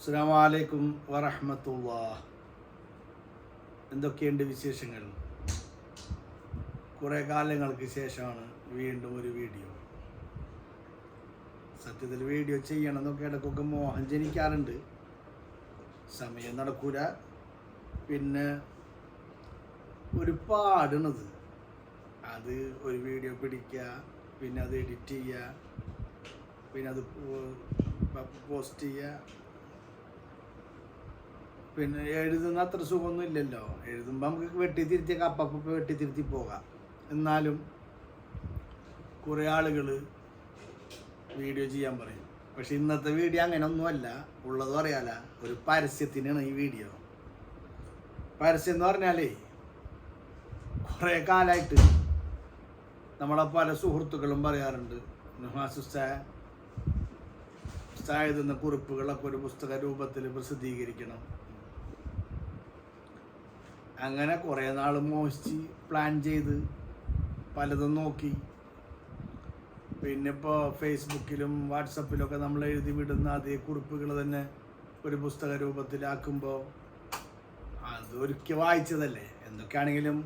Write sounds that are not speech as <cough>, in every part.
അസ്സാം വലൈക്കും വറഹമത്തുള്ള എന്തൊക്കെയുണ്ട് വിശേഷങ്ങൾ? കുറേ കാലങ്ങൾക്ക് ശേഷമാണ് വീണ്ടും ഒരു വീഡിയോ. സത്യത്തിൽ വീഡിയോ ചെയ്യണം എന്നൊക്കെ ഇടയ്ക്കൊക്കെ മോഹം ജനിക്കാറുണ്ട്. സമയം നടക്കൂല. പിന്നെ ഒരു പാടണത് അത് ഒരു വീഡിയോ പിടിക്കുക പിന്നെ അത് എഡിറ്റ് ചെയ്യുക പിന്നെ അത് പോസ്റ്റ് ചെയ്യുക പിന്നെ എഴുതുന്ന അത്ര സുഖമൊന്നും ഇല്ലല്ലോ. എഴുതുമ്പോൾ നമുക്ക് വെട്ടി തിരുത്തി അപ്പം വെട്ടി തിരുത്തി പോകാം. എന്നാലും കുറേ ആളുകൾ വീഡിയോ ചെയ്യാൻ പറയും. പക്ഷെ ഇന്നത്തെ വീഡിയോ അങ്ങനെ ഒന്നുമല്ല ഉള്ളത് പറയാല ഒരു പരസ്യത്തിനാണ് ഈ വീഡിയോ. പരസ്യം എന്ന് പറഞ്ഞാലേ കുറേ കാലമായിട്ട് നമ്മളെ പല സുഹൃത്തുക്കളും പറയാറുണ്ട്. എഴുതുന്ന കുറിപ്പുകളൊക്കെ ഒരു പുസ്തക രൂപത്തിൽ പ്രസിദ്ധീകരിക്കണം. അങ്ങനെ കുറേ നാൾ മോശിച്ച് പ്ലാൻ ചെയ്ത് പലതും നോക്കി. പിന്നെ ഇപ്പോൾ ഫേസ്ബുക്കിലും വാട്സപ്പിലൊക്കെ നമ്മൾ എഴുതി വിടുന്ന അതേ കുറിപ്പുകൾ തന്നെ ഒരു പുസ്തക രൂപത്തിലാക്കുമ്പോൾ അതൊരിക്കൽ വായിച്ചതല്ലേ? എന്തൊക്കെയാണെങ്കിലും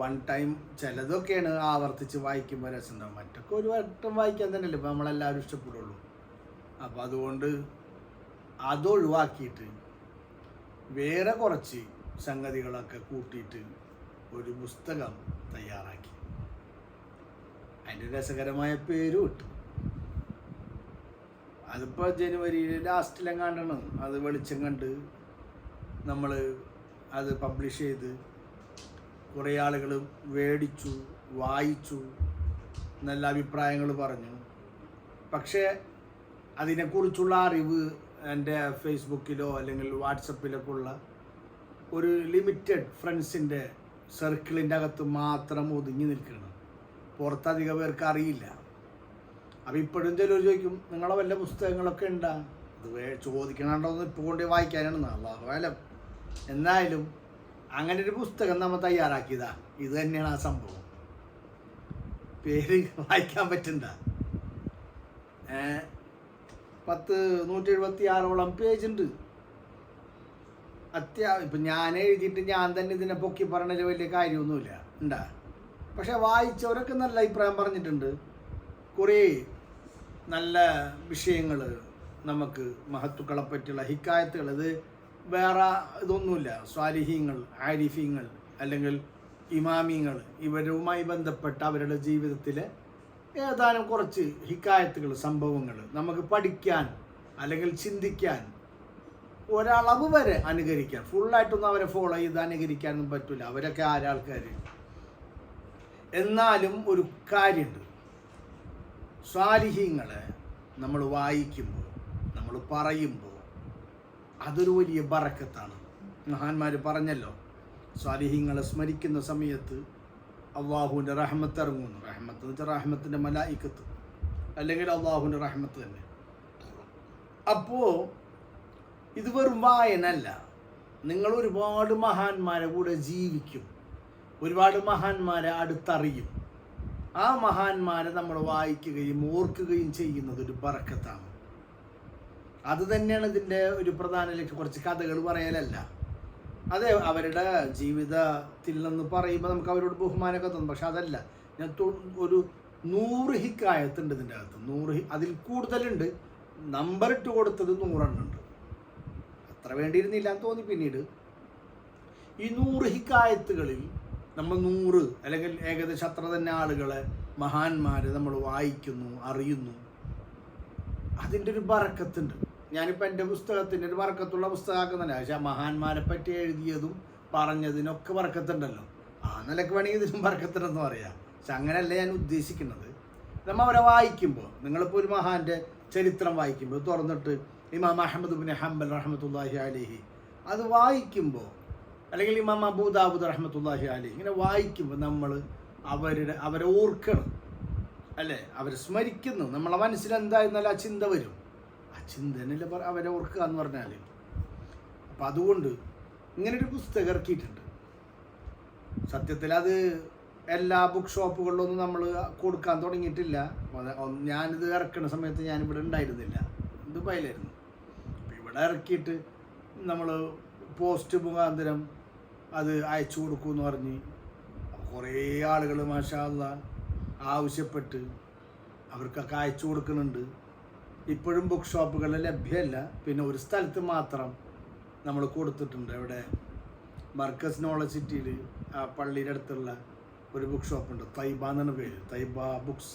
വൺ ടൈം ചിലതൊക്കെയാണ് ആവർത്തിച്ച് വായിക്കുമ്പോൾ രസമുണ്ടാവും മറ്റൊക്കെ ഒരു വട്ടം വായിക്കാൻ തന്നെയല്ലേ? ഇപ്പോൾ നമ്മളെല്ലാവരും ഇഷ്ടപ്പെടുള്ളൂ. അപ്പോൾ അതുകൊണ്ട് അതൊഴിവാക്കിയിട്ട് വേറെ കുറച്ച് സംഗതികളൊക്കെ കൂട്ടിയിട്ട് ഒരു പുസ്തകം തയ്യാറാക്കി. അതിന്റെ രസകരമായ പേര് കിട്ടും അതിപ്പോൾ ജനുവരി ലാസ്റ്റിലെങ്ങാണ്ടാണ് അത് വെളിച്ചം കണ്ട് നമ്മൾ അത് പബ്ലിഷ് ചെയ്ത് കുറേ ആളുകൾ മേടിച്ചു വായിച്ചു നല്ല അഭിപ്രായങ്ങൾ പറഞ്ഞു. പക്ഷേ അതിനെക്കുറിച്ചുള്ള അറിവ് എന്റെ ഫേസ്ബുക്കിലോ അല്ലെങ്കിൽ വാട്സപ്പിലൊക്കെ ഉള്ള ഒരു ലിമിറ്റഡ് ഫ്രണ്ട്സിന്റെ സർക്കിളിന്റെ അകത്ത് മാത്രം ഒതുങ്ങി നിൽക്കണം. പുറത്തധികം പേർക്ക് അറിയില്ല. അപ്പം ഇപ്പോഴും ചിലർ ചോദിക്കും നിങ്ങളെ വല്ല പുസ്തകങ്ങളൊക്കെ ഉണ്ടാ? അത് വേ ചോദിക്കണുണ്ടോന്ന് ഇപ്പോൾ കൊണ്ട് വായിക്കാനാണ് അള്ളാഹുലം എന്നായാലും അങ്ങനെ ഒരു പുസ്തകം നമ്മൾ തയ്യാറാക്കിയതാ. ഇത് തന്നെയാണ് ആ സംഭവം. പേര് വായിക്കാൻ പറ്റണ്ട. പത്ത് നൂറ്റി എഴുപത്തി ആറോളം ഉണ്ട്. അത്യാവശ്യം ഇപ്പം ഞാൻ എഴുതിയിട്ട് ഞാൻ തന്നെ ഇതിനെ പൊക്കി പറഞ്ഞതിൽ വലിയ കാര്യമൊന്നുമില്ല. ഉണ്ടാ? പക്ഷെ വായിച്ചവരൊക്കെ നല്ല അഭിപ്രായം പറഞ്ഞിട്ടുണ്ട്. കുറേ നല്ല വിഷയങ്ങൾ നമുക്ക് മഹത്തുക്കളെ പറ്റിയുള്ള ഹിക്കായത്തുകൾ. ഇത് വേറെ ഇതൊന്നുമില്ല. സ്വാലിഹീങ്ങൾ ആരിഫീങ്ങൾ അല്ലെങ്കിൽ ഇമാമിങ്ങൾ ഇവരുമായി ബന്ധപ്പെട്ട അവരുടെ ജീവിതത്തിലെ ഏതാനും കുറച്ച് ഹിക്കായത്തുകൾ സംഭവങ്ങൾ നമുക്ക് പഠിക്കാൻ അല്ലെങ്കിൽ ചിന്തിക്കാൻ ഒരളവ് വരെ അനുകരിക്കാൻ ഫുള്ളായിട്ടൊന്നും അവരെ ഫോളോ ചെയ്ത് അനുകരിക്കാനൊന്നും പറ്റില്ല അവരൊക്കെ ആരാൾക്കാർ എന്നാലും ഒരു കാര്യമുണ്ട് സ്വാലിഹ്യങ്ങളെ നമ്മൾ വായിക്കുമ്പോൾ നമ്മൾ പറയുമ്പോൾ അതൊരു വലിയ ബറക്കത്താണ്. മഹാന്മാർ പറഞ്ഞല്ലോ സ്വാലിഹ്യങ്ങളെ സ്മരിക്കുന്ന സമയത്ത് അള്ളാഹുവിന്റെ റഹ്മത്ത് ഇറങ്ങുന്നു. റഹ്മത്ത് എന്ന് വെച്ചാൽ റഹ്മത്തിന്റെ മലായിക്കത്ത്. അല്ലെങ്കിൽ അള്ളാഹുവിന്റെ റഹ്മത്ത് തന്നെ. അപ്പോൾ ഇത് വെറും വായനല്ല നിങ്ങൾ ഒരുപാട് മഹാന്മാരെ കൂടെ ജീവിക്കും. ഒരുപാട് മഹാന്മാരെ അടുത്തറിയും. ആ മഹാന്മാരെ നമ്മൾ വായിക്കുകയും ഓർക്കുകയും ചെയ്യുന്നത് ഒരു പറക്കത്താണ്. അത് തന്നെയാണ് ഇതിന്റെ ഒരു പ്രധാന ലക്ഷ്യം കുറച്ച് കഥകൾ പറയലല്ല. അതെ അവരുടെ ജീവിതത്തിൽ നിന്ന് പറയുമ്പോൾ നമുക്ക് അവരോട് ബഹുമാനമൊക്കെ തോന്നും. പക്ഷെ അതല്ല ഞാൻ ഒരു നൂറ് ഹിക്കായത്തുണ്ട് ഇതിന്റെ അകത്ത്. നൂറ് അതിൽ കൂടുതലുണ്ട്. നമ്പർ ഇട്ട് കൊടുത്തത് നൂറെണ്ണം ഉണ്ട് അത്ര വേണ്ടിയിരുന്നില്ല എന്ന് തോന്നി പിന്നീട്. ഈ നൂറ് ഹിക്കായത്തുകളിൽ നമ്മൾ നൂറ് അല്ലെങ്കിൽ ഏകദേശം അത്ര തന്നെ ആളുകളെ മഹാന്മാരെ നമ്മൾ വായിക്കുന്നു അറിയുന്നു. അതിന്റെ ഒരു ബറക്കത്തുണ്ട്. ഞാനിപ്പോൾ എന്റെ പുസ്തകത്തിന്റെ ഒരു വറക്കത്തുള്ള പുസ്തകമാക്കുന്നില്ല. പക്ഷേ മഹാന്മാരെ പറ്റി എഴുതിയതും പറഞ്ഞതിനൊക്കെ വറക്കത്തുണ്ടല്ലോ ആ നിലയ്ക്ക് വേണമെങ്കിൽ ഇതിനും വറക്കത്തുണ്ടെന്ന് പറയാം. പക്ഷെ അങ്ങനെയല്ല ഞാൻ ഉദ്ദേശിക്കുന്നത്. നമ്മൾ അവരെ വായിക്കുമ്പോൾ നിങ്ങളിപ്പോൾ ഒരു മഹാന്റെ ചരിത്രം വായിക്കുമ്പോൾ തുറന്നിട്ട് ഇമാം അഹമ്മദ് ബിൻ ഹംബൽ റഹമത്തുല്ലാഹി അലിഹി. അത് വായിക്കുമ്പോൾ അല്ലെങ്കിൽ ഇമാം അബൂദാബുദ് റഹമത്തുല്ലാഹി അലി ഇങ്ങനെ വായിക്കുമ്പോൾ നമ്മൾ അവരുടെ അവരെ ഓർക്കണം. അല്ലേ? അവരെ സ്മരിക്കുന്നു. നമ്മളെ മനസ്സിൽ എന്തായിരുന്നാലും ആ ചിന്ത വരും. ആ ചിന്തനല്ലേ അവരെ ഓർക്കുക എന്ന് പറഞ്ഞാൽ അപ്പം അതുകൊണ്ട് ഇങ്ങനൊരു പുസ്തകം ഇറക്കിയിട്ടുണ്ട്. സത്യത്തിൽ അത് എല്ലാ ബുക്ക് ഷോപ്പുകളിലൊന്നും നമ്മൾ കൊടുക്കാൻ തുടങ്ങിയിട്ടില്ല. ഞാനിത് ഇറക്കുന്ന സമയത്ത് ഞാനിവിടെ ഉണ്ടായിരുന്നില്ല. ദുബായിലായിരുന്നു. ഇവിടെ ഇറക്കിയിട്ട് നമ്മൾ പോസ്റ്റ് മുഖാന്തരം അത് അയച്ചു കൊടുക്കുമെന്ന് പറഞ്ഞ് കുറേ ആളുകൾ മാഷാല്ല ആവശ്യപ്പെട്ട് അവർക്കൊക്കെ അയച്ചു കൊടുക്കുന്നുണ്ട്. ഇപ്പോഴും ബുക്ക് ഷോപ്പുകൾ ലഭ്യമല്ല. പിന്നെ ഒരു സ്ഥലത്ത് മാത്രം നമ്മൾ കൊടുത്തിട്ടുണ്ട്. ഇവിടെ മർക്കസ് നോളജ് സിറ്റിയിൽ ആ പള്ളിയുടെ അടുത്തുള്ള ഒരു ബുക്ക് ഷോപ്പുണ്ട് തൈബ എന്നാണ് പേര്. തൈബ ബുക്സ്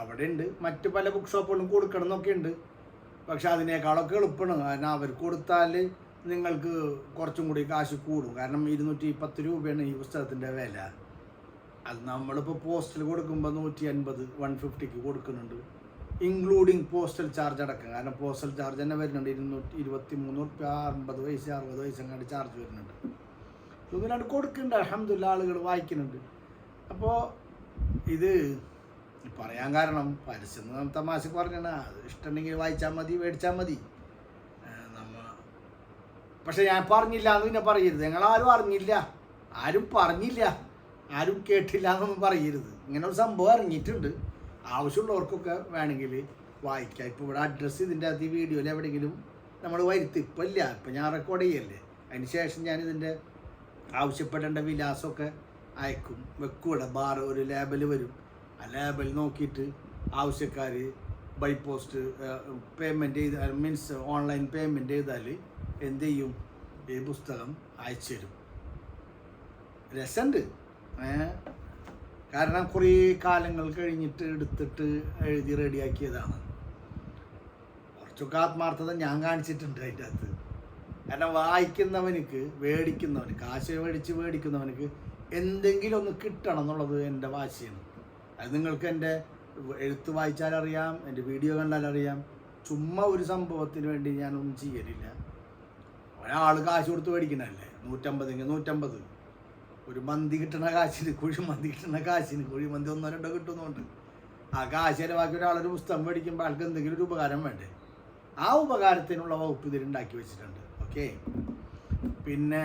അവിടെ ഉണ്ട് മറ്റ് പല ബുക്ക് ഷോപ്പുകളും കൊടുക്കണം എന്നൊക്കെ ഉണ്ട് പക്ഷെ അതിനേക്കാളൊക്കെ എളുപ്പമാണ്. കാരണം അവർ കൊടുത്താൽ നിങ്ങൾക്ക് കുറച്ചും കൂടി കാശ് കൂടും. കാരണം ഇരുന്നൂറ്റി പത്ത് രൂപയാണ് ഈ പുസ്തകത്തിന്റെ വില. അത് നമ്മളിപ്പോൾ പോസ്റ്റൽ കൊടുക്കുമ്പോൾ നൂറ്റി അൻപത് വൺ ഫിഫ്റ്റിക്ക് കൊടുക്കുന്നുണ്ട്. ഇൻക്ലൂഡിങ് പോസ്റ്റൽ ചാർജ് അടക്കം. കാരണം പോസ്റ്റൽ ചാർജ് തന്നെ വരുന്നുണ്ട്. ഇരുന്നൂറ്റി ഇരുപത്തി മൂന്ന് റുപ്യ അമ്പത് പൈസ അറുപത് പൈസ അങ്ങോട്ട് ചാർജ് വരുന്നുണ്ട്. ഇതിനായിട്ട് കൊടുക്കുന്നുണ്ട്. അഹമ്മദില്ല ആളുകൾ വായിക്കുന്നുണ്ട്. അപ്പോൾ ഇത് പറയാൻ കാരണം പരസ്യം തമാശക്ക് പറഞ്ഞാണ്. അത് ഇഷ്ടമുണ്ടെങ്കിൽ വായിച്ചാൽ മതി മേടിച്ചാൽ മതി. നമ്മ പക്ഷെ ഞാൻ പറഞ്ഞില്ല എന്ന് പിന്നെ പറയരുത്. ആരും അറിഞ്ഞില്ല. ആരും പറഞ്ഞില്ല. ആരും കേട്ടില്ല എന്നൊന്നും പറയരുത്. ഇങ്ങനെ ഒരു സംഭവം ഇറങ്ങിയിട്ടുണ്ട്. ആവശ്യമുള്ളവർക്കൊക്കെ വേണമെങ്കിൽ വായിക്കാം. ഇപ്പോൾ ഇവിടെ അഡ്രസ്സ് ഇതിന്റെ അകത്ത് ഈ വീഡിയോയിൽ എവിടെയെങ്കിലും നമ്മൾ വരുത്തി. ഇപ്പം ഇല്ല. ഇപ്പം ഞാൻ റെക്കോർഡ് ചെയ്യല്ലേ. അതിന് ശേഷം ഞാൻ ഇതിന്റെ ആവശ്യപ്പെടേണ്ട വിലാസമൊക്കെ അയക്കും. വെക്കും ഇവിടെ. ബാർ ഒരു ലേബൽ വരും. ലേബൽ നോക്കിയിട്ട് ആവശ്യക്കാർ ബൈ പോസ്റ്റ് പേയ്മെന്റ് ചെയ്ത മീൻസ് ഓൺലൈൻ പേയ്മെന്റ് ചെയ്താൽ എന്ത് ചെയ്യും? ഈ പുസ്തകം അയച്ചു തരും രസമുണ്ട് കാരണം കുറേ കാലങ്ങൾ കഴിഞ്ഞിട്ട് എടുത്തിട്ട് എഴുതി റെഡിയാക്കിയതാണ്. കുറച്ചൊക്കെ ആത്മാർത്ഥത ഞാൻ കാണിച്ചിട്ടുണ്ട് അതിന്റെ അകത്ത് കാരണം വായിക്കുന്നവനക്ക് മേടിക്കുന്നവന് കാശ് മേടിച്ച് മേടിക്കുന്നവനക്ക് എന്തെങ്കിലും ഒന്ന് കിട്ടണം എന്നുള്ളത് എന്റെ വാശിയാണ്. അത് നിങ്ങൾക്ക് എന്റെ എഴുത്ത് വായിച്ചാൽ അറിയാം എന്റെ വീഡിയോ കണ്ടാൽ അറിയാം ചുമ്മാ ഒരു സംഭവത്തിന് വേണ്ടി ഞാനൊന്നും ചെയ്യലില്ല. ഒരാൾ കാശ് കൊടുത്ത് മേടിക്കണല്ലേ നൂറ്റമ്പതെങ്കിൽ നൂറ്റമ്പത്. ഒരു മന്തി കിട്ടണ കാശിന് കുഴി മന്തി കിട്ടുന്ന കാശിന് കുഴി മന്തി ഒന്നോ രണ്ടോ കിട്ടുന്നുണ്ട്. ആ കാശ് ചിലവാക്കി ഒരാളൊരു പുസ്തകം മേടിക്കുമ്പോൾ ആൾക്ക് എന്തെങ്കിലും ഒരു ഉപകാരം വേണ്ടേ? ആ ഉപകാരത്തിനുള്ള വകുപ്പ് ഇതിൽ ഉണ്ടാക്കി വെച്ചിട്ടുണ്ട്. ഓക്കെ? പിന്നെ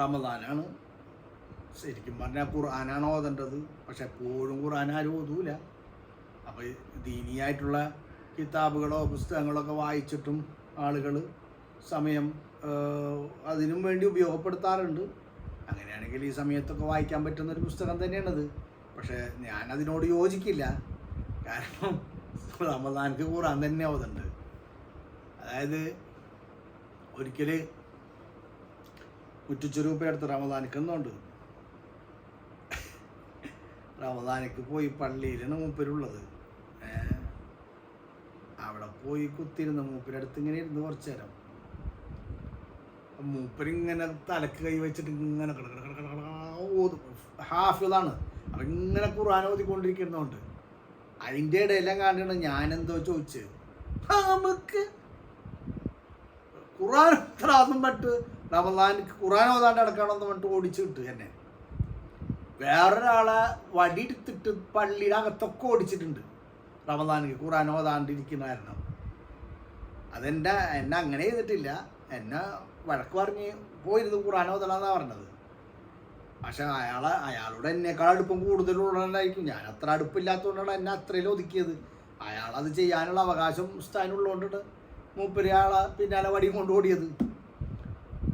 റമദാനാണ്. ശരിക്കും പറഞ്ഞാൽ ഖുർആനാണ് ഓതേണ്ടത് പക്ഷെ എപ്പോഴും ഖുർആൻ ആരും ഓതൂല. അപ്പോൾ ദീനിയായിട്ടുള്ള കിതാബുകളോ പുസ്തകങ്ങളോ ഒക്കെ വായിച്ചിട്ടും ആളുകൾ സമയം അതിനും വേണ്ടി ഉപയോഗപ്പെടുത്താറുണ്ട്. അങ്ങനെയാണെങ്കിൽ ഈ സമയത്തൊക്കെ വായിക്കാൻ പറ്റുന്ന ഒരു പുസ്തകം തന്നെയാണത്. പക്ഷേ ഞാൻ അതിനോട് യോജിക്കില്ല. കാരണം റമദാനക്ക് ഖുർആൻ തന്നെ ഓതുണ്ട്. അതായത് ഒരിക്കൽ മുറ്റിച്ചൊരൂപ്പ എടുത്ത് റമദാനിക്കുന്നുണ്ട് റമദാനിക്ക് പോയി പള്ളിയിലാണ് മൂപ്പരുള്ളത്. അവിടെ പോയി കുത്തിരുന്ന് മൂപ്പരടുത്ത് ഇങ്ങനെ ഇരുന്ന് കുറച്ചു നേരം. മൂപ്പരിങ്ങനെ തലക്ക് കൈ വെച്ചിട്ട് ഇങ്ങനെ ഓതും. ഹാഫിളാണ് അപ്പം ഇങ്ങനെ ഖുർആൻ ഓതിക്കൊണ്ടിരിക്കുന്നതുകൊണ്ട് അതിന്റെ ഇടയിലെല്ലാം കാണുകയാണ് ഞാനെന്തോ ചോദിച്ച് നമുക്ക് ഖുർആൻ ഇത്ര അതും പറ്റ് റമദാനിക്ക് ഖുർആൻ ഓതാണ്ട് അടക്കണമെന്ന് പറഞ്ഞിട്ട് ഓടിച്ചു കിട്ടു എന്നെ. വേറൊരാളെ വടിയെടുത്തിട്ട് പള്ളിയുടെ അകത്തൊക്കെ ഓടിച്ചിട്ടുണ്ട്. റമദാനിക്ക് ഖുറാൻ ഓതാണ്ടിരിക്കുന്ന കാരണം. അതെന്റെ എന്നെ അങ്ങനെ ചെയ്തിട്ടില്ല. എന്നെ വഴക്ക് പറഞ്ഞ് പോയിരുന്നു ഖുർആൻ ഓതണമെന്നാണ് പറഞ്ഞത്. പക്ഷെ അയാളെ അയാളോട് എന്നേക്കാൾ അടുപ്പം കൂടുതലുള്ളതായിരിക്കും ഞാൻ അത്ര അടുപ്പില്ലാത്തതുകൊണ്ടാണ് എന്നെ അത്രയിൽ ഒതുക്കിയത്. അയാളത് ചെയ്യാനുള്ള അവകാശം സ്ഥാനുള്ളതുകൊണ്ടാണ് മൂപ്പരയാളെ പിന്നാലെ വടിയും കൊണ്ട് ഓടിയത്.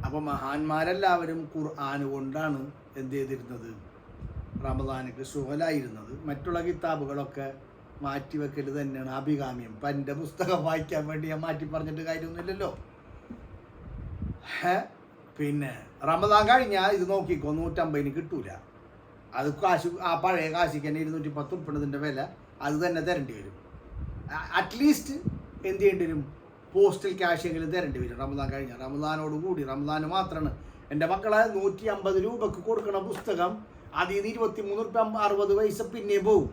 അപ്പോൾ മഹാന്മാരെല്ലാവരും ഖുർആൻ കൊണ്ടാണ് എന്ത് ചെയ്തിരുന്നത്? റമദാനക്ക് സുഖലായിരുന്നത് മറ്റുള്ള കിതാബുകളൊക്കെ മാറ്റി മാറ്റിവെക്കൽ തന്നെയാണ് അഭികാമ്യം. ഇപ്പം എന്റെ പുസ്തകം വായിക്കാൻ വേണ്ടി ഞാൻ മാറ്റി പറഞ്ഞിട്ട് കാര്യമൊന്നുമില്ലല്ലോ. പിന്നെ റമദാൻ കഴിഞ്ഞാൽ ഇത് നോക്കിക്കോ നൂറ്റമ്പതിന് കിട്ടൂല. അത് കാശ് ആ പഴയ കാശിക്ക് തന്നെ ഇരുന്നൂറ്റി പത്ത് ഉൾപ്പെടുന്നതിന്റെ വില അത് തന്നെ തരേണ്ടി വരും. അറ്റ്ലീസ്റ്റ് എന്ത് ചെയ്യേണ്ടി വരും? പോസ്റ്റൽ ക്യാഷ് എങ്കിലും തരേണ്ടി വരും റമദാൻ കഴിഞ്ഞാൽ റമദാനോട് കൂടി റമദാന് മാത്രമാണ് എന്റെ മക്കളെ നൂറ്റി അമ്പത് രൂപക്ക് കൊടുക്കണ പുസ്തകം അതിൽ നിന്ന് ഇരുപത്തി മൂന്ന് റുപ്യ അറുപത് പൈസ പിന്നെ പോവും.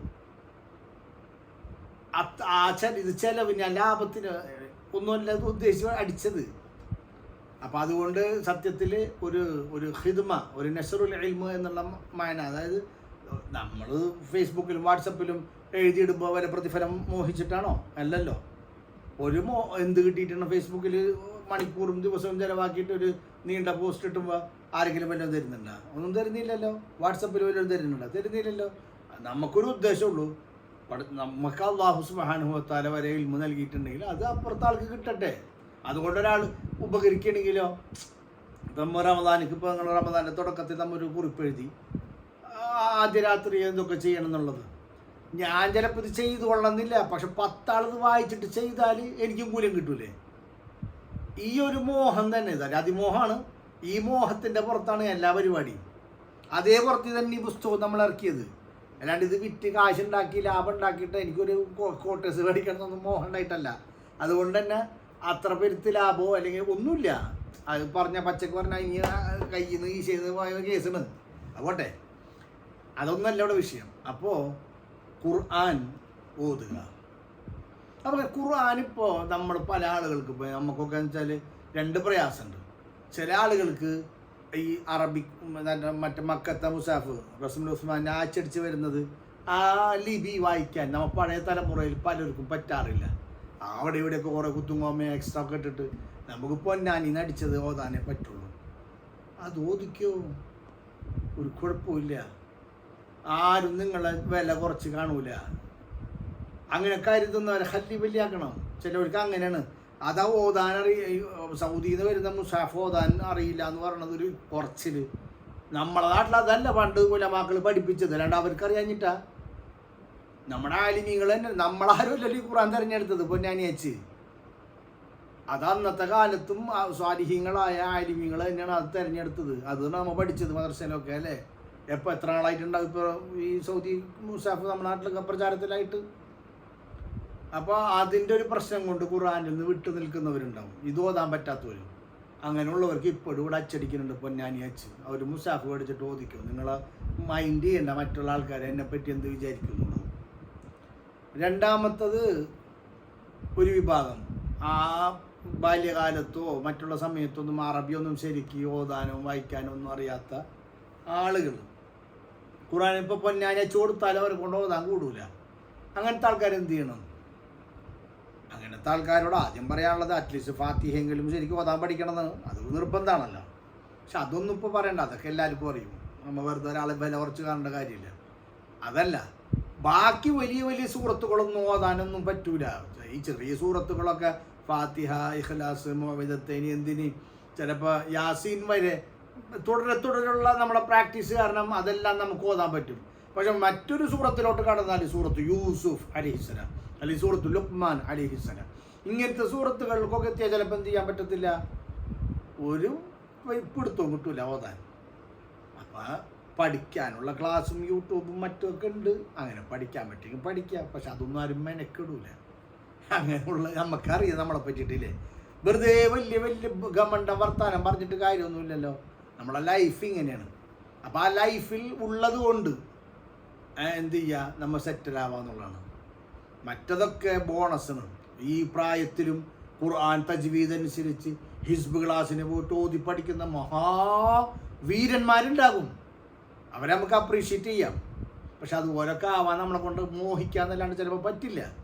ആ ഇത് ചെലവ് ഞാൻ ലാഭത്തിന് ഒന്നുമല്ല ഉദ്ദേശിച്ച് അടിച്ചത്. അപ്പോൾ അതുകൊണ്ട് സത്യത്തിൽ ഒരു ഒരു ഹിദ്മ ഒരു നെസറുൽ ഇൽമ എന്നുള്ള മായന അതായത് നമ്മൾ ഫേസ്ബുക്കിലും വാട്സപ്പിലും എഴുതിയിടുമ്പോൾ വരെ പ്രതിഫലം മോഹിച്ചിട്ടാണോ? അല്ലല്ലോ. ഒരു മോ എന്ത് കിട്ടിയിട്ടാണ് ഫേസ്ബുക്കിൽ മണിക്കൂറും ദിവസവും ചിലവാക്കിയിട്ട് ഒരു നീണ്ട പോസ്റ്റ് ഇട്ടുമ്പോൾ ആരെങ്കിലും വല്ലതും തരുന്നുണ്ടോ? ഒന്നും തരുന്നില്ലല്ലോ. വാട്സപ്പിൽ വല്ലതും തരുന്നുണ്ടോ? തരുന്നില്ലല്ലോ. നമുക്കൊരു ഉദ്ദേശമുള്ളൂ. നമുക്ക് അള്ളാഹു സുബാനുഭവത്താല വരെ ഇൽമ നൽകിയിട്ടുണ്ടെങ്കിൽ അത് അപ്പുറത്തെ ആൾക്ക് കിട്ടട്ടെ. അതുകൊണ്ട് ഒരാൾ ഉപകരിക്കണമെങ്കിലോ ഇപ്പം റമദാനിക്ക് ഇപ്പോൾ നിങ്ങൾ റമദാന്റെ തുടക്കത്തിൽ നമ്മൾ ഒരു കുറിപ്പ് എഴുതി. ആദ്യ രാത്രി എന്തൊക്കെ ചെയ്യണം എന്നുള്ളത്. ഞാൻ ചിലപ്പോൾ ഇത് ചെയ്തു കൊള്ളുന്നില്ല പക്ഷെ പത്താളത് വായിച്ചിട്ട് ചെയ്താൽ എനിക്കും കൂലം കിട്ടൂലേ? ഈ ഒരു മോഹം തന്നെ ഇതാ. അതിമോഹമാണ് ഈ മോഹത്തിന്റെ പുറത്താണ് എല്ലാ പരിപാടിയും. അതേ പുറത്ത് തന്നെ ഈ പുസ്തകം നമ്മൾ ഇറക്കിയത്. അല്ലാണ്ട് ഇത് വിറ്റ് കാശുണ്ടാക്കി ലാഭം ഉണ്ടാക്കിയിട്ട് എനിക്കൊരു കോട്ടേഴ്സ് മേടിക്കണം എന്നൊന്നും മോഹം ഉണ്ടായിട്ടല്ല. അതുകൊണ്ട് തന്നെ അത്ര പെരുത്ത് ലാഭമോ അല്ലെങ്കിൽ ഒന്നുമില്ല. അത് പറഞ്ഞ പച്ചക്ക് പറഞ്ഞാൽ ഇനി കയ്യിൽ നിന്ന് ഈ ചെയ്ത് പോയ കേസാണ്. അതുകൊട്ടെ അതൊന്നല്ല ഇവിടെ വിഷയം. അപ്പോൾ ഖുർആൻ ഓതുക. ഖുർആൻ ഇപ്പോ നമ്മൾ പല ആളുകൾക്ക് ഇപ്പോൾ നമുക്കൊക്കെ എന്ന് വെച്ചാൽ രണ്ട് പ്രയാസമുണ്ട്. ചില ആളുകൾക്ക് ഈ അറബി മറ്റേ മക്കത്തെ മുസാഫ് റസൂൽ ഉസ്മാൻ ആച്ചടിച്ച് വരുന്നത് ആ ലിപി വായിക്കാൻ നമ്മ പഴയ തലമുറയിൽ പലർക്കും പറ്റാറില്ല. അവിടെ ഇവിടെയൊക്കെ കുറേ കുത്തുങ്ങോമ എക്സ്ട്രാ ഒക്കെ ഇട്ടിട്ട് നമുക്ക് പൊന്നാനി നടിച്ചത് ഓതാനേ പറ്റുള്ളൂ. അത് ഓദിക്കോ ഒരു കുഴപ്പമില്ല ആരും നിങ്ങളെ വില കുറച്ച് കാണൂല. അങ്ങനെ കരുതുന്നവരെ ഹല്ലി വലിയാക്കണം ചിലവർക്ക് അങ്ങനെയാണ്. അതാ ഓതാൻ അറിയ സൗദിയിൽ നിന്ന് വരുന്ന മുസാഫ് ഓതാൻ അറിയില്ല എന്ന് പറയണത് ഒരു കുറച്ചിൽ നമ്മളെ നാട്ടിൽ അതല്ല പണ്ട് കുലമാക്കൾ പഠിപ്പിച്ചത്. അല്ലാണ്ട് അവർക്ക് അറിയാഞ്ഞിട്ടാ നമ്മുടെ ആലിമീകൾ തന്നെ നമ്മളാരുമല്ലല്ലോ ഈ ഖുറാൻ തിരഞ്ഞെടുത്തത് പൊന്നാനിയച്ച്. അത് അന്നത്തെ കാലത്തും സ്വാലിഹീങ്ങളായ ആലിമീങ്ങൾ തന്നെയാണ് അത് തിരഞ്ഞെടുത്തത്. അത് നമ്മൾ പഠിച്ചത് മദർസയിലൊക്കെ അല്ലേ? എപ്പോൾ എത്ര നാളായിട്ടുണ്ടാവും ഇപ്പോൾ ഈ സൗദി മുസാഫ് നമ്മുടെ നാട്ടിലൊക്കെ പ്രചാരത്തിലായിട്ട്? അപ്പോൾ അതിന്റെ ഒരു പ്രശ്നം കൊണ്ട് ഖുറാനിൽ നിന്ന് വിട്ടു നിൽക്കുന്നവരുണ്ടാവും. ഇത് ഓതാൻ പറ്റാത്തവരും. അങ്ങനെയുള്ളവർക്ക് ഇപ്പോഴും ഇവിടെ അച്ചടിക്കുന്നുണ്ട് പൊന്നാനി അച്ച് അവർ മുസാഫ് മേടിച്ചിട്ട് ഓദിക്കും നിങ്ങൾ മൈൻഡ് ചെയ്യണ്ട മറ്റുള്ള ആൾക്കാരെ എന്നെ പറ്റി എന്ത് വിചാരിക്കുന്നുണ്ടോ? രണ്ടാമത്തത് ഒരു വിഭാഗം. ആ ബാല്യകാലത്തോ മറ്റുള്ള സമയത്തൊന്നും അറബിയൊന്നും ശരിക്ക് ഓതാനോ വായിക്കാനോ ഒന്നും അറിയാത്ത ആളുകൾ ഖുറാൻ ഇപ്പോൾ പൊന്നാനി അച്ചു കൊടുത്താലും അവരെ കൊണ്ട് ഓതാൻ കൂടൂല. അങ്ങനത്തെ ആൾക്കാർ എന്ത് ചെയ്യണം? അങ്ങനത്തെ ആൾക്കാരോട് ആദ്യം പറയാനുള്ളത് അറ്റ്ലീസ്റ്റ് ഫാത്തിഹെങ്കിലും ശരിക്കും ഓതാൻ പഠിക്കണമെന്ന്. അത് നിർബന്ധമാണല്ലോ. പക്ഷെ അതൊന്നും ഇപ്പോൾ പറയണ്ട. അതൊക്കെ എല്ലാവർക്കും അറിയും. നമ്മൾ വെറുതെ ഒരാളെ വില കുറച്ച് കാണേണ്ട കാര്യമില്ല. അതല്ല ബാക്കി വലിയ വലിയ സൂറത്തുകളൊന്നും ഓതാനൊന്നും പറ്റൂല. ഈ ചെറിയ സൂറത്തുകളൊക്കെ ഫാത്തിഹ ഇഖ്ലാസ് മോവിദത്തേനി എന്തിനി? ചിലപ്പോൾ യാസീൻ വരെ തുടരെ തുടരെയുള്ള നമ്മുടെ പ്രാക്ടീസ് കാരണം അതെല്ലാം നമുക്ക് ഓതാൻ പറ്റും. പക്ഷെ മറ്റൊരു സൂറത്തിലോട്ട് കടന്നാൽ സൂറത്ത് യൂസുഫ് അലിഹിസ്സലാം അല്ലെങ്കിൽ സൂറത്ത് ലുക്മാൻ അലിഹിസ്സലാം ഇങ്ങനത്തെ സൂറത്തുകൾക്കൊക്കെ എത്തിയാൽ ചിലപ്പോൾ എന്ത് ചെയ്യാൻ പറ്റത്തില്ല? ഒരു പിടുത്തവും കിട്ടൂല ഓതാൻ. അപ്പോൾ പഠിക്കാനുള്ള ക്ലാസ്സും യൂട്യൂബും മറ്റുമൊക്കെ ഉണ്ട്. അങ്ങനെ പഠിക്കാൻ പറ്റുമെങ്കിൽ പഠിക്കാം. പക്ഷെ അതൊന്നും ആരും മെനക്കെടൂല. അങ്ങനെയുള്ള നമുക്കറിയാം നമ്മളെ പറ്റിയിട്ടില്ലേ. വെറുതെ വലിയ വലിയ ഗമണ്ട വർത്താനം പറഞ്ഞിട്ട് കാര്യമൊന്നുമില്ലല്ലോ. നമ്മളെ ലൈഫ് ഇങ്ങനെയാണ്. അപ്പോൾ ആ ലൈഫിൽ ഉള്ളത് കൊണ്ട് എന്ത് ചെയ്യുക നമ്മൾ സെറ്റിൽ ആവാന്നുള്ളതാണ്. മറ്റതൊക്കെ ബോണസാണ് ഈ പ്രായത്തിലും ഖുർആൻ തജ്വീദ് അനുസരിച്ച് ഹിസ്ബ് ക്ലാസ്സിന് പോയിട്ട് ഓതി പഠിക്കുന്ന മഹാവീരന്മാരുണ്ടാകും അവരെ നമുക്ക് അപ്രീഷിയേറ്റ് ചെയ്യാം. പക്ഷെ അത് ഒരൊക്കെ ആവാൻ നമ്മളെ കൊണ്ട് മോഹിക്കാന്നല്ലാണ്ട് ചിലപ്പോൾ പറ്റില്ല.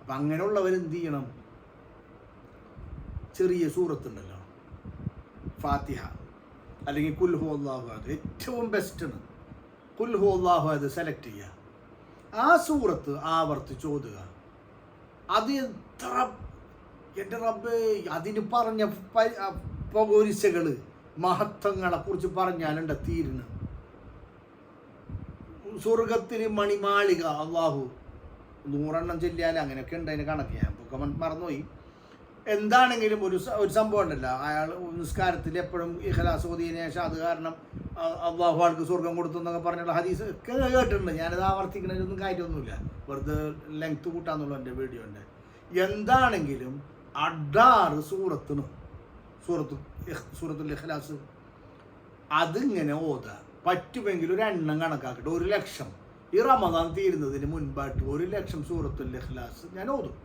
അപ്പം അങ്ങനെയുള്ളവർ എന്ത് ചെയ്യണം? ചെറിയ സൂറത്തുണ്ടല്ലോ. ഫാത്തിഹ. അല്ലെങ്കിൽ കുൽഹു അള്ളാഹു അത് ഏറ്റവും ബെസ്റ്റാണ് കുൽഹു അള്ളാഹു അത് സെലക്ട് ചെയ്യുക. ആ സൂറത്ത് ആവർത്തിച്ച് ഓതുക. അത് എത്ര എന്റെ റബ്ബ് അതിന് പറഞ്ഞ പകോരിശകൾ മഹത്വങ്ങളെ കുറിച്ച് പറഞ്ഞാലുണ്ട് തീരുന്നു സ്വർഗത്തിന് മണിമാളിക അള്ളാഹു. നൂറെണ്ണം ചൊല്ലിയാൽ അങ്ങനെയൊക്കെ ഉണ്ട് അതിന് കണക്ക്. ഞാൻ മറന്നുപോയി. എന്താണെങ്കിലും ഒരു ഒരു സംഭവം ഉണ്ടല്ലോ. അയാൾ നിസ്കാരത്തിൽ എപ്പോഴും ഇഖലാസ് ഓതിയതിനു ശേഷം അത് കാരണം അള്ളാഹു ആൾക്ക് സ്വർഗം കൊടുത്തു എന്നൊക്കെ പറഞ്ഞുള്ള ഹദീസ് ഒക്കെ കേട്ടിട്ടുണ്ട്. ഞാനത് ആവർത്തിക്കണതിലൊന്നും കാര്യമൊന്നുമില്ല. വെറുതെ ലെങ്ത് കൂട്ടാന്നുള്ള എന്റെ വീഡിയോ ഉണ്ട്. എന്താണെങ്കിലും അഡാറ് സൂറത്തിന് സൂറത്ത് സൂറത്തുൽ ഇഖ്ലാസ് അതിങ്ങനെ ഓതുക പറ്റുമെങ്കിൽ ഒരു എണ്ണം കണക്കാക്കട്ടെ. ഒരു ലക്ഷം. ഈ റമദാൻ തീരുന്നതിന് മുൻപായിട്ട് ഒരു ലക്ഷം സൂറത്തുൽ ഇഖ്ലാസ് ഞാൻ ഓതും.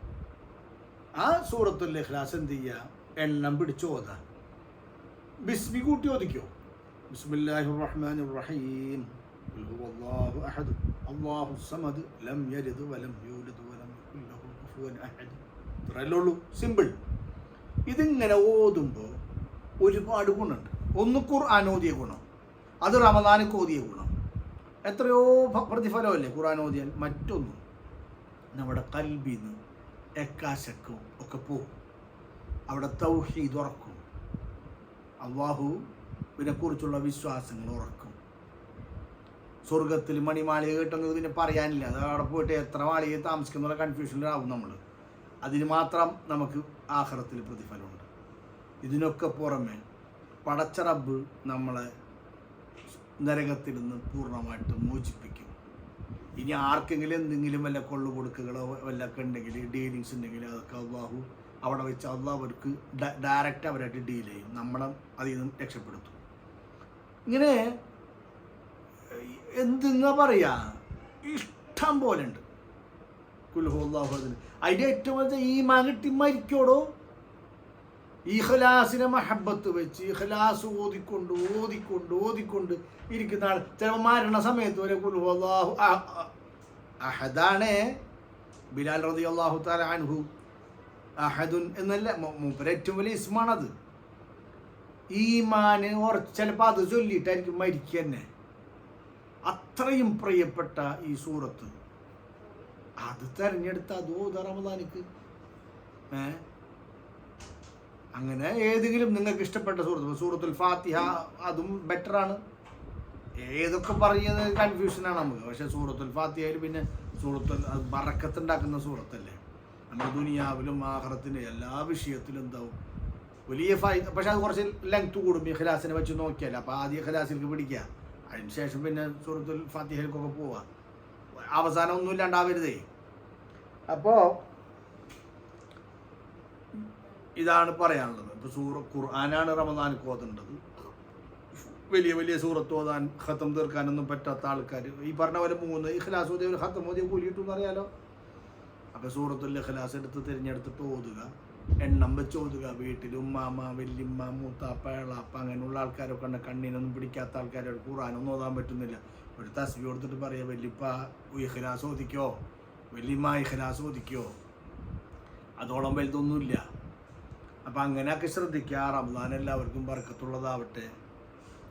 ആ സൂറത്തുൽ ഇഖ്ലാസ് എന്ത് ചെയ്യുക എണ്ണം പിടിച്ച് ഓതാ. ബിസ്മി കൂട്ടി ഓതിക്കോ. ബിസ്മില്ലാഹി റഹ്മാൻ റഹീം അല്ലാഹു സമദ്. ലം വലം വലം കുഫുവൻ സിമ്പിൾ. ഇതിങ്ങനെ ഓതുമ്പോൾ ഒരുപാട് ഗുണമുണ്ട് ഒന്ന് ഖുർആൻ ഓതിയ ഗുണം. അത് റമദാനക്ക് ഓതിയ ഗുണം. എത്രയോ പ്രതിഫലമല്ലേ ഖുർആൻ ഓതിയാൽ മറ്റൊന്നും. നമ്മുടെ കൽബിന്ന് എക്കാശക്കും ഒക്കെ പോവും. അവിടെ തൗഹീദ് ഉറക്കും. അള്ളാഹുവിനെ കുറിച്ചുള്ള വിശ്വാസങ്ങൾ ഉറക്കും. സ്വർഗത്തിൽ മണിമാളിക കിട്ടുന്നത് പിന്നെ പറയാനില്ല. അത് അവിടെ പോയിട്ട് എത്ര മാളിക താമസിക്കുന്ന കൺഫ്യൂഷനിലാവും നമ്മൾ അതിന് മാത്രം നമുക്ക് ആഹ്റത്തിൽ പ്രതിഫലമുണ്ട്. ഇതിനൊക്കെ പുറമെ പടച്ച റബ്ബ് നമ്മളെ നരകത്തിൽ നിന്ന് പൂർണമായിട്ട് മോചിപ്പിക്കും. ഇനി ആർക്കെങ്കിലും എന്തെങ്കിലും വല്ല കൊള്ളു കൊടുക്കുകളോ വല്ലതൊക്കെ ഉണ്ടെങ്കിൽ ഡീലിങ്സ് ഉണ്ടെങ്കിൽ അതൊക്കെ അള്ളാഹു അവിടെ വെച്ച് അള്ളാഹു അവർക്ക് ഡയറക്റ്റ് അവരായിട്ട് ഡീൽ ചെയ്യും. നമ്മളെ അതിൽ നിന്നും രക്ഷപ്പെടുത്തും. ഇങ്ങനെ എന്തെന്നാ പറയാ? ഇഷ്ടം പോലെ ഉണ്ട്. അതിന്റെ ഏറ്റവും ഈ മകിട്ടി മരിക്കോടോ? ഇഖ്ലാസിനെ മഹബത്ത് വെച്ച് ഇഖ്ലാസ് ഓതിക്കൊണ്ട് ഓതിക്കൊണ്ട് ഓതിക്കൊണ്ട് ഇരിക്കുന്ന ആൾ ചിലപ്പോൾ മരണ സമയത്ത് വരെ അഹദാണ് ബിലാൽ റതി അള്ളാഹു അൻഹു അഹദുൻ എന്നല്ല മൂപ്പര ഏറ്റവും വലിയ ഇസ്മാണത്. ഈമാന് ഉറച്ച് ചിലപ്പോൾ അത് ചൊല്ലിയിട്ടായിരിക്കും മരിക്കുക തന്നെ. അത്രയും പ്രിയപ്പെട്ട ഈ സൂറത്ത്. അത് തെരഞ്ഞെടുത്ത് അതോ റമദാനിക്ക്. ഏ? അങ്ങനെ ഏതെങ്കിലും നിങ്ങൾക്ക് ഇഷ്ടപ്പെട്ട സൂറത്ത് സൂറത്തുൽ ഫാത്തിഹ അതും ബെറ്റർ ആണ്. ഏതൊക്കെ പറയുന്നത് കൺഫ്യൂഷനാണ് നമുക്ക്. പക്ഷെ സൂറത്തുൽ ഫാത്തിഹയിൽ പിന്നെ സൂറത്തുൽ അത് ബറക്കത്തുണ്ടാക്കുന്ന സൂറത്തല്ലേ നമ്മുടെ ദുനിയാവിലും ആഹ്റത്തിന്റെ എല്ലാ വിഷയത്തിലും എന്താവും വലിയ ഫായ് പക്ഷെ അത് കുറച്ച് ലെങ്ത് കൂടും. ഇഖ്ലാസിനെ വെച്ച് നോക്കിയാൽ അപ്പോൾ ആദ്യം ഖലാസിലേക്ക് പിടിക്കുക. അതിന് ശേഷം പിന്നെ സൂറത്തുൽ ഫാത്തിഹയിലേക്കൊക്കെ പോവുക. അവസാനം ഒന്നും ഇല്ലാണ്ടാവരുതേ. അപ്പോൾ ഇതാണ് പറയാനുള്ളത്. ഇപ്പോൾ സൂറ ഖുർആനാണ് റമദാൻ ഓതേണ്ടത്. വലിയ വലിയ സൂറത്ത് ഓതാൻ ഖത്തം തീർക്കാനൊന്നും പറ്റാത്ത ആൾക്കാർ ഈ പറഞ്ഞ പോലെ മൂന്ന് ഇഖ്ലാസ് ഓതിയ ഒരു ഹത്തം ഓതിയ കൂലിയിട്ടും അറിയാലോ അപ്പോൾ സൂറത്തുൽ ഇഖ്ലാസ് എടുത്ത് തിരഞ്ഞെടുത്തിട്ട് ഓതുക. എണ്ണം വെച്ച് ഓതുക. വീട്ടിൽ ഉമ്മാമ വല്യമ്മ മൂത്താപ്പ എളാപ്പ അങ്ങനെയുള്ള ആൾക്കാരൊക്കെ ഉണ്ട്. കണ്ണിനൊന്നും പിടിക്കാത്ത ആൾക്കാരോട് ഖുറാനൊന്നും ഓതാൻ പറ്റുന്നില്ല. ഒരു തസ്ബി കൊടുത്തിട്ട് പറയുക വല്യപ്പ ഇഖ്ലാസ് ഓദിക്കോ വല്യമ്മ ഇഖ്ലാസ് ഓതിക്കോ. അതോളം വലുതൊന്നുമില്ല. അപ്പം അങ്ങനെയൊക്കെ ശ്രദ്ധിക്കുക. റമദാൻ എല്ലാവർക്കും ബർക്കത്തുള്ളതാവട്ടെ.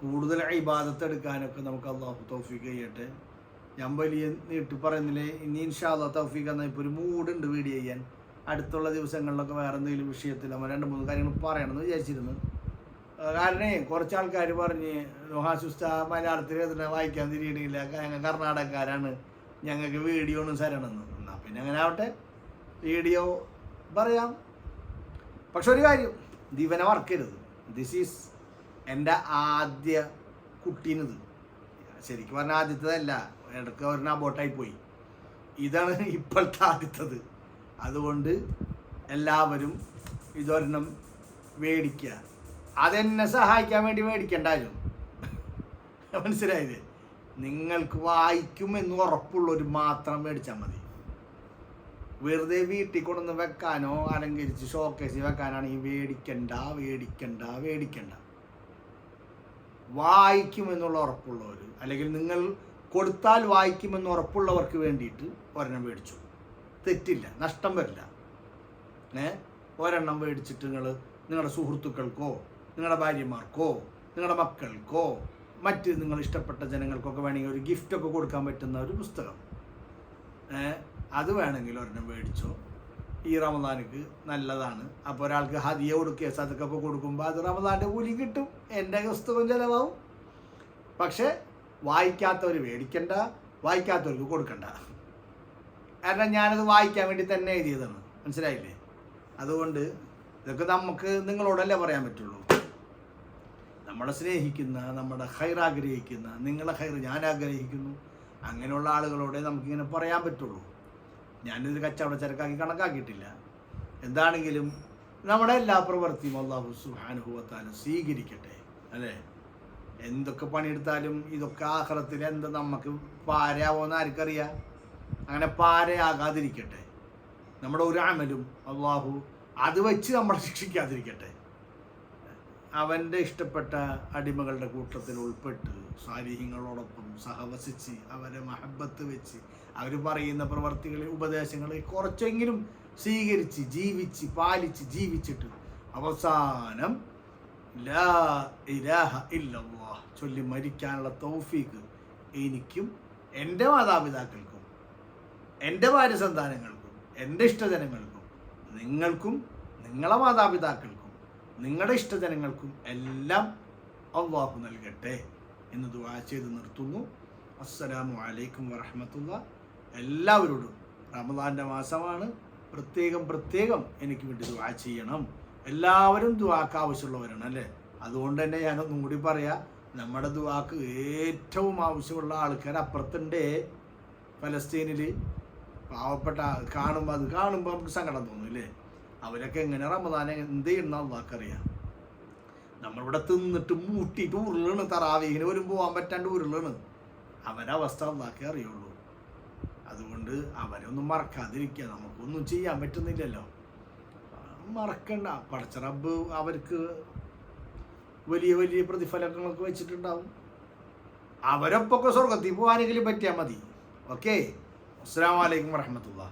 കൂടുതൽ ഇബാദത്ത് എടുക്കാനൊക്കെ നമുക്ക് അള്ളാഹു തൗഫീഖ് ചെയ്യട്ടെ. ഞാൻ വലിയ നീട്ടി പറയുന്നില്ലേ ഇനി ഇൻഷാല്ല തൗഫീഖ് എന്നാൽ ഇപ്പോൾ ഒരു മൂടുണ്ട് വീഡിയോ ചെയ്യാൻ. അടുത്തുള്ള ദിവസങ്ങളിലൊക്കെ വേറെ എന്തെങ്കിലും വിഷയത്തിൽ നമ്മൾ രണ്ട് മൂന്ന് കാര്യങ്ങൾ പറയണമെന്ന് വിചാരിച്ചിരുന്നു. കാരണം കുറച്ച് ആൾക്കാർ പറഞ്ഞ് ഹാസുസ്ത മലയാളത്തിൽ എഴുതുന്ന വായിക്കാൻ തിരിയണില്ല. ഞങ്ങൾ കർണാടകക്കാരാണ്. ഞങ്ങൾക്ക് വീഡിയോ ഒന്നും തരണമെന്ന്. എന്നാൽ പിന്നെ അങ്ങനെ ആവട്ടെ. വീഡിയോ പറയാം. പക്ഷെ ഒരു കാര്യം ദിവനെ മറക്കരുത് ദിസ് ഈസ് എന്റെ ആദ്യ കുട്ടീനത്. ശരിക്കും പറഞ്ഞാൽ ആദ്യത്തേതല്ല. ഇടയ്ക്ക് പറഞ്ഞാൽ ബോട്ടായി പോയി ഇതാണ് <laughs> ഇപ്പോഴത്തെ ആദ്യത്തത്. അതുകൊണ്ട് എല്ലാവരും ഇതൊരെണ്ണം മേടിക്കുക അതെന്നെ സഹായിക്കാൻ വേണ്ടി മേടിക്കണ്ടാലും <laughs> മനസ്സിലായില്ലേ? നിങ്ങൾക്ക് വായിക്കും എന്ന് മാത്രം മേടിച്ചാൽ മതി. വെറുതെ വീട്ടിൽ കൊണ്ടുവന്ന് വെക്കാനോ അലങ്കരിച്ച് ഷോക്കേസിൽ വെക്കാനാണെങ്കിൽ വേടിക്കണ്ട വേടിക്കണ്ട വേടിക്കണ്ട. വായിക്കുമെന്നുള്ള ഉറപ്പുള്ളവർ അല്ലെങ്കിൽ നിങ്ങൾ കൊടുത്താൽ വായിക്കുമെന്ന് ഉറപ്പുള്ളവർക്ക് വേണ്ടിയിട്ട് ഒരെണ്ണം മേടിച്ചു. തെറ്റില്ല നഷ്ടം വരില്ല. ഏ? ഒരെണ്ണം മേടിച്ചിട്ട് നിങ്ങൾ നിങ്ങളുടെ സുഹൃത്തുക്കൾക്കോ നിങ്ങളുടെ ഭാര്യമാർക്കോ നിങ്ങളുടെ മക്കൾക്കോ മറ്റ് നിങ്ങൾ ഇഷ്ടപ്പെട്ട ജനങ്ങൾക്കൊക്കെ വേണമെങ്കിൽ ഒരു ഗിഫ്റ്റൊക്കെ കൊടുക്കാൻ പറ്റുന്ന ഒരു പുസ്തകം. ഏഹ് അത് വേണമെങ്കിൽ ഒരെണ്ണം മേടിച്ചോ. ഈ റമദാനിക്ക് നല്ലതാണ്. അപ്പോൾ ഒരാൾക്ക് ഹദിയ കൊടുക്കുക സതക്കൊക്കെ കൊടുക്കുമ്പോൾ അത് റമദാന്റെ കൂലി കിട്ടും. എന്റെ പുസ്തകം ചിലവാകും. പക്ഷേ വായിക്കാത്തവർ മേടിക്കണ്ട വായിക്കാത്തവർക്ക് കൊടുക്കണ്ട. കാരണം ഞാനത് വായിക്കാൻ വേണ്ടി തന്നെ എഴുതിയതാണ്. മനസ്സിലായില്ലേ? അതുകൊണ്ട് ഇതൊക്കെ നമുക്ക് നിങ്ങളോടല്ലേ പറയാൻ പറ്റുള്ളൂ. നമ്മളെ സ്നേഹിക്കുന്ന നമ്മുടെ ഹൈർ ആഗ്രഹിക്കുന്ന നിങ്ങളെ ഹൈർ ഞാൻ ആഗ്രഹിക്കുന്നു. അങ്ങനെയുള്ള ആളുകളോടെ നമുക്കിങ്ങനെ പറയാൻ പറ്റുള്ളൂ. ഞാനിത് കച്ചവട ചരക്കാക്കി കണക്കാക്കിയിട്ടില്ല. എന്താണെങ്കിലും നമ്മുടെ എല്ലാ പ്രവൃത്തിയും അള്ളാഹു സുഹാനുഭവത്താലും സ്വീകരിക്കട്ടെ അല്ലേ? എന്തൊക്കെ പണിയെടുത്താലും ഇതൊക്കെ ആഹ്റത്തിൽ എന്താ നമുക്ക് പാരയാവോന്ന് ആർക്കറിയാം? അങ്ങനെ പാരയാകാതിരിക്കട്ടെ. നമ്മുടെ ഒരു അമലും അള്ളാഹു അത് വെച്ച് നമ്മളെ ശിക്ഷിക്കാതിരിക്കട്ടെ. അവന്റെ ഇഷ്ടപ്പെട്ട അടിമകളുടെ കൂട്ടത്തിൽ ഉൾപ്പെട്ട് സാരീഹ്യങ്ങളോടൊപ്പം സഹവസിച്ച് അവരെ മഹബത്ത് വെച്ച് അവർ പറയുന്ന പ്രവർത്തികളെ ഉപദേശങ്ങളെ കുറച്ചെങ്കിലും സ്വീകരിച്ച് ജീവിച്ച് പാലിച്ച് ജീവിച്ചിട്ട്. അവസാനം ലാ ഇലാഹ ചൊല്ലി മരിക്കാനുള്ള തൗഫീക്ക് എനിക്കും എന്റെ മാതാപിതാക്കൾക്കും എന്റെ ഭാര്യസന്താനങ്ങൾക്കും എന്റെ ഇഷ്ടജനങ്ങൾക്കും നിങ്ങൾക്കും നിങ്ങളെ മാതാപിതാക്കൾക്കും നിങ്ങളുടെ ഇഷ്ടജനങ്ങൾക്കും എല്ലാം അള്ളാഹു നൽകട്ടെ എന്ന് ചെയ്ത് നിർത്തുന്നു. അസ്സലാമു അലൈക്കും വറഹമത്തുള്ള എല്ലാവരോടും. റമദാന്റെ മാസമാണ്. പ്രത്യേകം പ്രത്യേകം എനിക്ക് വേണ്ടി ദുആ ചെയ്യണം. എല്ലാവരും ദുആക്ക് ആവശ്യമുള്ളവരാണ് അല്ലേ? അതുകൊണ്ട് തന്നെ ഞാനൊന്നും കൂടി പറയാം നമ്മുടെ ദുആക്ക് ഏറ്റവും ആവശ്യമുള്ള ആൾക്കാർ അപ്പുറത്തുണ്ട് ഫലസ്തീനിൽ പാവപ്പെട്ട കാണുമ്പോൾ അത് കാണുമ്പോൾ നമുക്ക് സങ്കടം തോന്നും ഇല്ലേ? അവരൊക്കെ എങ്ങനെ റമദാൻ എന്ത് ചെയ്യുന്ന അള്ളാഹ്ക്കറിയാം നമ്മളിവിടെ തിന്നിട്ട് മൂട്ടിയിട്ട് ഉരുളാണ് തറാവീഹിന് വരും പോകാൻ പറ്റാണ്ട് ഉരുളാണ്. അവരവസ്ഥ അള്ളാഹ്ക്കേ അറിയുള്ളൂ. അതുകൊണ്ട് അവരൊന്നും മറക്കാതിരിക്കുക. നമുക്കൊന്നും ചെയ്യാൻ പറ്റുന്നില്ലല്ലോ. മറക്കണ്ട. പടച്ച റബ്ബ് അവർക്ക് വലിയ വലിയ പ്രതിഫലങ്ങളൊക്കെ വെച്ചിട്ടുണ്ടാവും. അവരൊപ്പൊക്കെ സ്വർഗത്തിൽ പോകാനെങ്കിലും പറ്റിയാൽ മതി. ഓക്കെ അസ്സാം വലൈക്കും വറഹമത്തുള്ള